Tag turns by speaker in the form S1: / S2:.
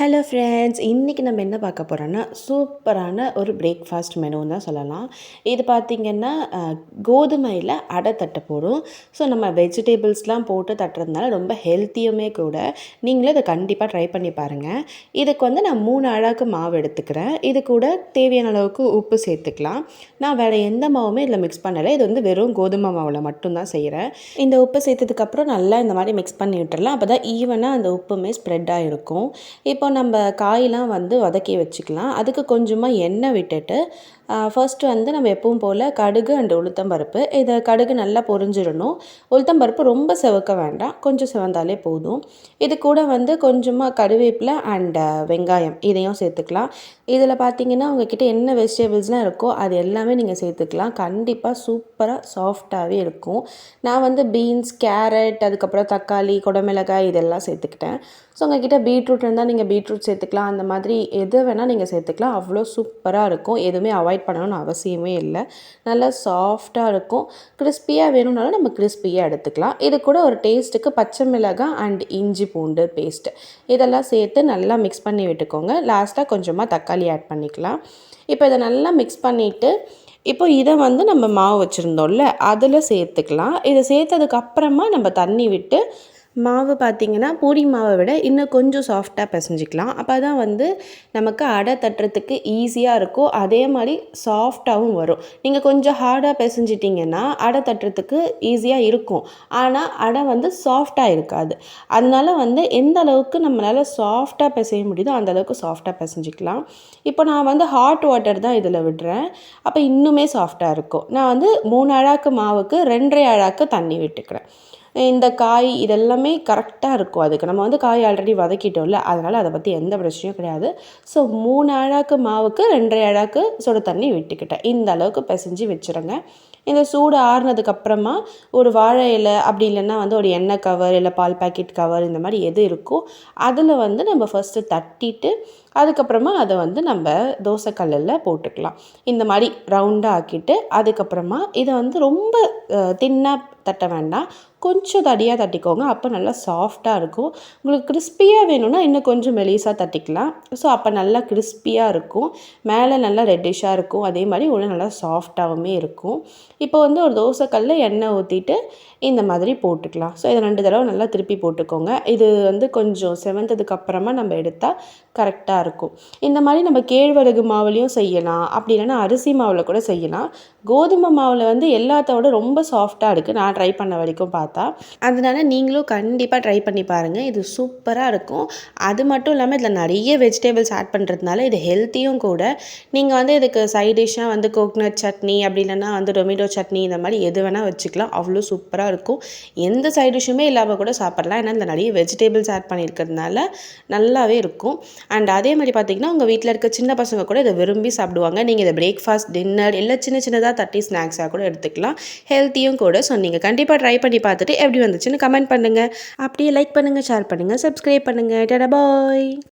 S1: Hello friends இன்றைக்கி நம்ம என்ன பார்க்க போகிறோன்னா சூப்பரான ஒரு பிரேக்ஃபாஸ்ட் மெனுன்னு தான் சொல்லலாம். இது பார்த்திங்கன்னா கோதுமையில் அடை தட்டை போடும். ஸோ நம்ம வெஜிடபிள்ஸ்லாம் போட்டு தட்டுறதுனால ரொம்ப ஹெல்த்தியுமே கூட நீங்களும் இதை கண்டிப்பாக ட்ரை பண்ணி பாருங்கள் இதுக்கு வந்து நான் மூணு அழகு மாவு எடுத்துக்கிறேன். இது கூட தேவையான அளவுக்கு உப்பு சேர்த்துக்கலாம். நான் வேறு எந்த மாவுமே இதில் மிக்ஸ் பண்ணலை. இது வந்து வெறும் கோதுமை மாவில் மட்டும்தான் செய்கிறேன் இந்த உப்பு சேர்த்ததுக்கப்புறம் நல்லா இந்த மாதிரி மிக்ஸ் பண்ணி விட்டுறலாம். அப்போ தான் ஈவனாக அந்த உப்புமே ஸ்ப்ரெட்டாக இருக்கும் இப்போ இப்போ நம்ம காயெலாம் வந்து வதக்கி வச்சுக்கலாம். அதுக்கு கொஞ்சமாக எண்ணெய் விட்டுட்டு ஃபர்ஸ்ட் வந்து நம்ம எப்பவும் போல் கடுகு அண்டு உளுத்தம்பருப்பு இதை கடுகு நல்லா பொரிஞ்சிடணும். உளுத்தம்பருப்பு ரொம்ப செவக்க வேண்டாம். கொஞ்சம் செவந்தாலே போதும். இது கூட வந்து கொஞ்சமாக கருவேப்பிலை அண்ட் வெங்காயம் இதையும் சேர்த்துக்கலாம். இதில் பார்த்தீங்கன்னா உங்ககிட்ட என்ன வெஜிடபிள்ஸ்லாம் இருக்கோ அது எல்லாமே நீங்கள் சேர்த்துக்கலாம். கண்டிப்பாக சூப்பராக சாஃப்டாகவே இருக்கும். நான் வந்து பீன்ஸ் கேரட் அதுக்கப்புறம் தக்காளி குடமிளகாய் இதெல்லாம் சேர்த்துக்கிட்டேன். ஸோ உங்ககிட்ட பீட்ரூட் இருந்தால் நீங்கள் பீட்ரூட் சேர்த்துக்கலாம் அந்த மாதிரி எது வேணால் நீங்கள் சேர்த்துக்கலாம். அவ்வளோ சூப்பராக இருக்கும். எதுவுமே அவாய்ட் பண்ணணும்னு அவசியமே இல்லை. நல்லா சாஃப்டாக இருக்கும். கிறிஸ்பியாக வேணும்னாலும் நம்ம கிறிஸ்பியாக எடுத்துக்கலாம். இது கூட ஒரு டேஸ்ட்டுக்கு பச்சை மிளகாய் அண்ட் இஞ்சி பூண்டு பேஸ்ட்டு. இதெல்லாம் சேர்த்து நல்லா மிக்ஸ் பண்ணி விட்டுக்கோங்க. லாஸ்ட்டாக கொஞ்சமாக தக்காளி ஆட் பண்ணிக்கலாம். இப்போ இதை நல்லா மிக்ஸ் பண்ணிவிட்டு இப்போ இதை வந்து நம்ம மாவு வச்சுருந்தோம்ல அதில் சேர்த்துக்கலாம். இதை சேர்த்ததுக்கப்புறமா நம்ம தண்ணி விட்டு மாவு பார்த்திங்கன்னா பூரி மாவை விட இன்னும் கொஞ்சம் சாஃப்டாக பிசைஞ்சிக்கலாம். அப்போ தான் வந்து நமக்கு அடை தட்டுறதுக்கு ஈஸியாக இருக்கும். அதே மாதிரி சாஃப்டாகவும் வரும். நீங்கள் கொஞ்சம் ஹார்டாக பிசைஞ்சிட்டிங்கன்னா அடை தட்டுறதுக்கு ஈஸியாக இருக்கும். ஆனால் அடை வந்து சாஃப்டாக இருக்காது. அதனால வந்து எந்த அளவுக்கு நம்மளால் சாஃப்டாக பிசைய முடியுதோ அந்த அளவுக்கு சாஃப்டாக பிசைஞ்சிக்கலாம். இப்போ நான் வந்து ஹாட் வாட்டர் தான் இதில் விடுறேன். அப்போ இன்னுமே சாஃப்டாக இருக்கும். நான் வந்து மூணு அழாக்கு மாவுக்கு ரெண்டரை அழாக்கு தண்ணி விட்டுக்கிறேன். இந்த காய் இதெல்லாமே கரெக்டாக இருக்கும். அதுக்கு நம்ம வந்து காய் ஆல்ரெடி வதக்கிட்டோம்ல அதனால் அதை பற்றி எந்த பிரச்சனையும் கிடையாது. ஸோ மூணு அழாக்கு மாவுக்கு ரெண்டரை அழாக்கு சுடு தண்ணி விட்டுக்கிட்டேன். இந்த அளவுக்கு பிசைஞ்சு வச்சுருங்க. இந்த சூடு ஆறுனதுக்கப்புறமா ஒரு வாழை இலை அப்படி இல்லைன்னா வந்து ஒரு எண்ணெய் கவர் இல்லை பால் பாக்கெட் கவர் இந்த மாதிரி எது இருக்கோ அதில் வந்து நம்ம ஃபஸ்ட்டு தட்டிட்டு அதுக்கப்புறமா அதை வந்து நம்ம தோசைக்கல்லில் போட்டுக்கலாம். இந்த மாதிரி ரவுண்டாக ஆக்கிட்டு அதுக்கப்புறமா இதை வந்து ரொம்ப தின்னாக தட்ட வேண்டாம். கொஞ்சம் தடியாக தட்டிக்கோங்க. அப்போ நல்லா சாஃப்டாக இருக்கும். உங்களுக்கு கிறிஸ்பியாக வேணும்னா இன்னும் கொஞ்சம் மெலிசாக தட்டிக்கலாம். ஸோ அப்போ நல்லா கிறிஸ்பியாக இருக்கும். மேலே நல்லா ரெட்டிஷாக இருக்கும். அதே மாதிரி உள்ள நல்லா சாஃப்டாகவுமே இருக்கும். இப்போ வந்து ஒரு தோசைக்கல்ல எண்ணெய் ஊற்றிட்டு இந்த மாதிரி போட்டுக்கலாம். ஸோ இதை ரெண்டு தடவை நல்லா திருப்பி போட்டுக்கோங்க. இது வந்து கொஞ்சம் செவந்ததுக்கு அப்புறமா நம்ம எடுத்தால் கரெக்டாக இருக்கும். இந்த மாதிரி நம்ம கேழ்வரகு மாவுலேயும் செய்யலாம். அப்படி இல்லைன்னா அரிசி மாவில் கூட செய்யலாம். கோதுமை மாவில் வந்து எல்லாத்தோட ரொம்ப சாஃப்டாக இருக்குது நான் ட்ரை பண்ண வரைக்கும் பார்த்தா. அதனால நீங்களும் கண்டிப்பாக ட்ரை பண்ணி பாருங்கள் இது சூப்பராக இருக்கும். அது மட்டும் இல்லாமல் இதில் நிறைய வெஜிடபிள்ஸ் ஆட் பண்ணுறதுனால இது ஹெல்த்தியும் கூட. நீங்கள் வந்து இதுக்கு சைட் டிஷ்ஷாக வந்து கோக்னட் சட்னி அப்படி இல்லைன்னா வந்து டொமேட்டோ சட்னி இந்த மாதிரி எது வேணால் வச்சுக்கலாம். அவ்வளோ சூப்பராக இருக்கும். எந்த சைட் டிஷ்ஷுமே இல்லாமல் கூட சாப்பிட்லாம். ஏன்னா இந்த நிறைய வெஜிடபிள்ஸ் ஆட் பண்ணியிருக்கிறதுனால நல்லாவே இருக்கும். அண்ட் அதே மாதிரி பார்த்திங்கன்னா உங்கள் வீட்டில் இருக்க சின்ன பசங்க கூட இதை விரும்பி சாப்பிடுவாங்க. நீங்கள் இதை பிரேக்ஃபாஸ்ட் டின்னர் இல்லை சின்ன சின்னதாக தட்டி ஸ்நாக்ஸாக கூட எடுத்துக்கலாம். ஹெல்த்தியும் கூட ஸோ நீங்கள் கண்டிப்பாக ட்ரை பண்ணி பார்த்துட்டு எப்படி வந்துச்சுன்னு கமெண்ட் பண்ணுங்கள் அப்படியே லைக் பண்ணுங்கள் ஷேர் பண்ணுங்கள் சப்ஸ்கிரைப் பண்ணுங்கள் டடா பாய்